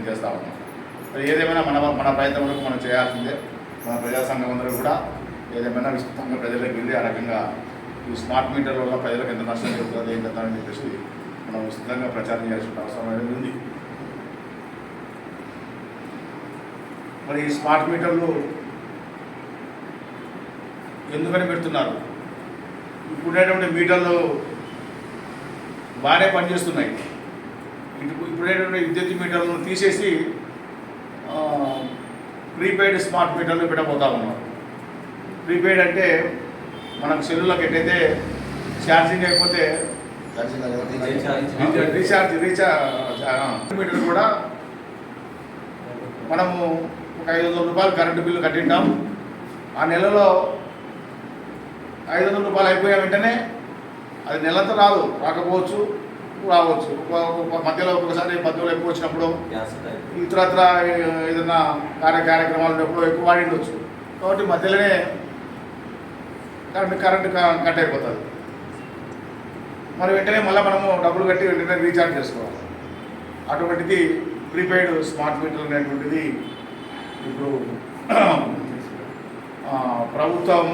ప్రయత్నం చేస్తూ ఉన్నాం. మరి ఏదేమైనా మన మన ప్రయత్నం వరకు మనం చేయాల్సిందే. మన ప్రజాసంఘం అందరూ కూడా ఏదేమైనా విస్తృతంగా ప్రజలకు వెళ్ళి ఆ రకంగా ఈ స్మార్ట్ మీటర్ వల్ల ప్రజలకు ఎంత నష్టం జరుగుతుంది ఏం కదా అని చెప్పేసి మనం విస్తృతంగా ప్రచారం చేయాల్సిన అవసరం అనేది ఉంది. మరి ఈ స్మార్ట్ మీటర్లు ఎందుకని పెడుతున్నారు? ఇప్పుడేటువంటి మీటర్లు బాగానే పనిచేస్తున్నాయి. ఇటు ఇప్పుడేటువంటి విద్యుత్ మీటర్లను తీసేసి ప్రీపెయిడ్ స్మార్ట్ మీటర్లు పెట్టబోతా ఉన్నారు ప్రీపెయిడ్ అంటే మనకు సెల్లులకు ఎట్టయితే ఛార్జింగ్ అయిపోతే రీఛార్జ్. రీఛార్జ్ మీటర్ కూడా మనము ఒక ఐదు వందల రూపాయలు కరెంటు బిల్లు కట్టింటాం. ఆ నెలలో ఐదు వందల రూపాయలు అయిపోయే వెంటనే అది నెలంతా రాదు రాకపోవచ్చు. రావచ్చు. మధ్యలో ఒకసారి పద్ధతులు ఎక్కువ వచ్చినప్పుడు ఇతరత్ర ఏదైనా కార్య కార్యక్రమాలు ఉన్నప్పుడు ఎక్కువ వాడి ఉండొచ్చు కాబట్టి మధ్యలోనే కరెంట్ కరెంట్ కట్ అయిపోతుంది. మరి వెంటనే మళ్ళీ మనము డబ్బులు కట్టి వెంటనే రీఛార్జ్ చేసుకోవాలి. అటువంటిది ప్రీపెయిడ్ స్మార్ట్ మీటర్ అనేటువంటిది ఇప్పుడు ప్రభుత్వం